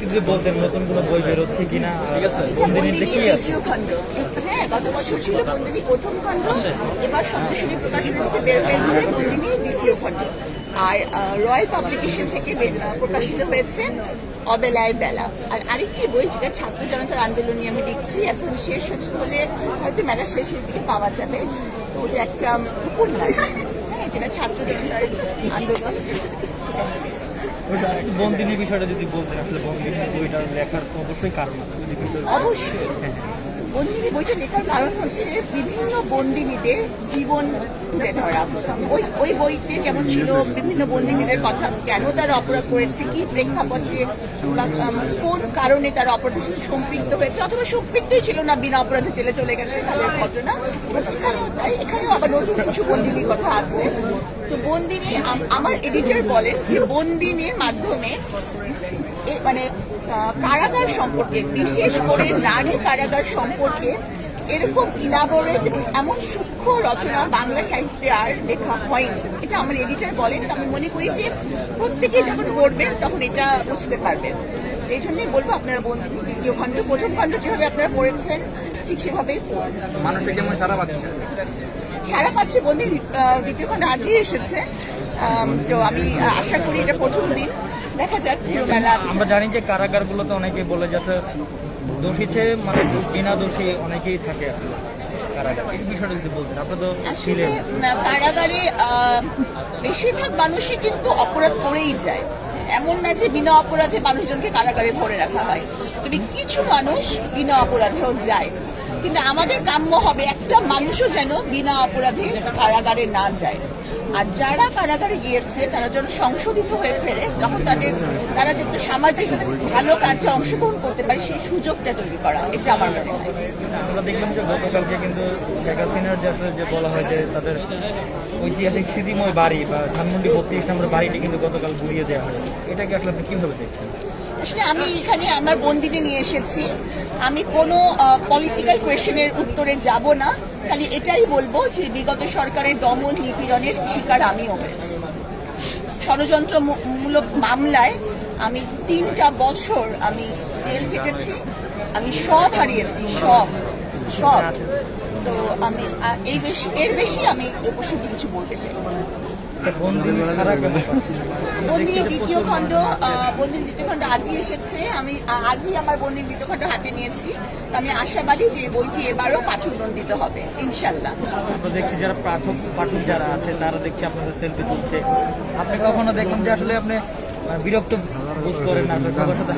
যদি বলতেন নতুন কোনো বই বেরোচ্ছে কিনা ঠিক আছে। বন্দিনীতে কি আছে? খণ্ড। হ্যাঁ গত বছর ছিল বন্দিনী প্রথম খণ্ড এবার সপ্তশনী প্রকাশনী থেকে বের হয়েছে বন্দিনী দ্বিতীয় খণ্ড। আর রয়্যাল পাবলিকেশন থেকে প্রকাশিত হয়েছে অবেলায় বেলা। আর আরেকটি বই যেটা ছাত্র জনতার আন্দোলন নিয়ে আমি লিখছি এখন শেষ হলে হয়তো মেলা শেষের দিকে পাওয়া যাবে। তো ওটা একটা উপন্যাস হ্যাঁ যেটা ছাত্র জনতার আন্দোলন। বন্দিনীর বিষয়টা যদি বলতেন আসলে বন্দিনী বইটার লেখার অবশ্যই কারণ আছে। অবশ্যই। বন্দিনী বইটা লেখার কারণ হচ্ছে বিভিন্ন বন্দিনীদের জীবন তুলে ধরা। ওই ওই বইতে যেমন ছিল বিভিন্ন বন্দিনীদের কথা কেন তারা অপরাধ করেছে কি প্রেক্ষাপটে বা কোন কারণে তারা অপরাধের সাথে সম্পৃক্ত হয়েছে অথবা সম্পৃক্তই ছিল না বিনা অপরাধে জেলে চলে গেছে তাদের ঘটনা। এখানেও তাই এখানেও আবার নতুন কিছু বন্দিনীর কথা আছে। তো বন্দিনী আম- আমার এডিটর বলেন যে বন্দিনীর মাধ্যমে মানে কারাগার সম্পর্কে, বিশেষ করে নারী কারাগার সম্পর্কে এরকম ইলাবোরেট এমন সূক্ষ্ম রচনা বাংলা সাহিত্যে আর লেখা হয়নি। এটা আমার এডিটার বলেন, তো আমি মনে করি যে প্রত্যেকে যখন পড়বেন তখন এটা বুঝতে পারবেন। এই জন্যই বলব আপনারা বন্ধু, দ্বিতীয় খণ্ড, প্রথম খণ্ড যেভাবে আপনারা পড়েছেন, ঠিক সেভাবেই পড়ুন। মানুষের কেমন সারা সারা পাচ্ছে আহ, দ্বিতীয় খণ্ড আজই এসেছে তো আমি আশা করি এটা প্রথম দিন। দেখা যাক। আমরা জানি যে কারাগারগুলোতে অনেকেই বলে যাতে দোষী চেয়ে মানে বিনা দোষী অনেকেই থাকে কারাগার। বেশিরভাগ মানুষই কিন্তু অপরাধ করেই যায়। এমন না যে বিনা অপরাধে মানুষজনকে কারাগারে ভরে রাখা হয়। তবে কিছু মানুষ বিনা অপরাধেও যায়, কিন্তু আমাদের কাম্য হবে একটা মানুষও যেন বিনা অপরাধে কারাগারে না যায়। আর যারা কারাগারে গিয়েছে তারা যেন সংশোধিত হয়ে ফেরে তখন তাদের তারা যাতে সামাজিক ভালো কাজে অংশগ্রহণ করতে পারে সেই সুযোগটা তৈরি করা এটা আমার মনে হয়। আমরা দেখলাম যে গতকালকে কিন্তু শেখ হাসিনার যে বলা হয় যে তাদের ঐতিহাসিক স্মৃতিময় বাড়ি বা ধানমন্ডি বত্রিশ নম্বর বাড়িটি কিন্তু গতকাল ঘুরিয়ে দেওয়া হয়েছে এটাকে আসলে আপনি কীভাবে দেখছেন? আসলে আমি এখানে আমার বন্দিকে নিয়ে এসেছি। আমি কোনো পলিটিক্যাল কোয়েশ্চেনের উত্তরে যাব না। খালি এটাই বলব যে বিগত সরকারের দমন নিপীড়নের শিকার আমিও হয়েছি। ষড়যন্ত্রমূলক মামলায় আমি তিনটা বছর আমি জেল কেটেছি আমি সব হারিয়েছি, সব সব। তো আমি এই বেশি, এর বেশি আমি এ প্রসঙ্গে কিছু বলতে চাই। বন্দিনী ছাড়া কেমন পাচ্ছেন বন্দির দ্বিতীয় খণ্ড আহ, দ্বিতীয় খণ্ড আজই এসেছে। আমি আজই আমার বন্দির দ্বিতীয় খণ্ড হাতে নিয়েছি। আমি আশাবাদী যে বইটি এবারও পাঠক হবে ইনশাল্লাহ আমরা দেখছি যারা পাঠক পাঠক যারা আছে তারা দেখছি আপনাদের সেলফি তুলছে। আপনি কখনো দেখলাম যে আসলে আপনি বিরক্ত বোধ করেন না সবার সাথে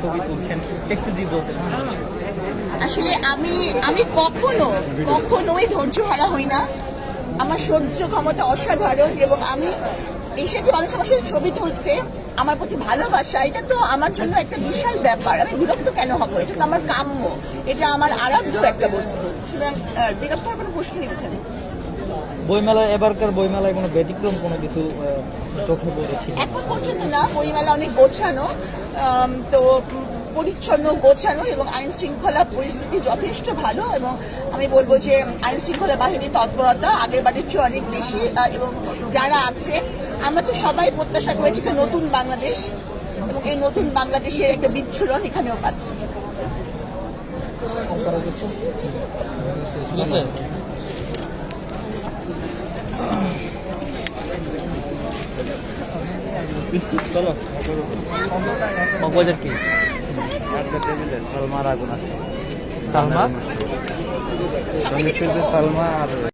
ছবি তুলছেন? একটু দিয়ে বলতেন। আসলে আমি আমি কখনো কখনোই ধৈর্য হারা হই না। আমার সহ্য ক্ষমতা অসাধারণ এবং আমি এসেছি মানুষ আমার সাথে ছবি তুলছে আমার প্রতি ভালোবাসা এটা তো আমার জন্য একটা বিশাল ব্যাপার। আমি বিরক্ত কেন হব? এটা তো আমার কাম্য এটা আমার আরাধ্য একটা বস্তু। সুতরাং বিরক্ত হওয়ার কোনো প্রশ্নই উঠছে না বইমেলায় এবারকার বইমেলায় কোনো ব্যতিক্রম কোনো কিছু চোখে পড়েছে এখন পর্যন্ত না বইমেলা অনেক গোছানো তো পরিচ্ছন্ন গোছানো এবং আইন শৃঙ্খলা পরিস্থিতি যথেষ্ট ভালো এবং আমি বলব যে আইন শৃঙ্খলা বাহিনীর তৎপরতা আগের বারের চেয়ে অনেক বেশি এবং যারা আছে আমরা তো সবাই প্রত্যাশা করেছি একটা নতুন বাংলাদেশ এবং এই নতুন বাংলাদেশের একটা বিচ্ছুরণ এখানেও পাচ্ছি। ঠিক আছে চলো কক্সবাজার কি সালমা সালমা আর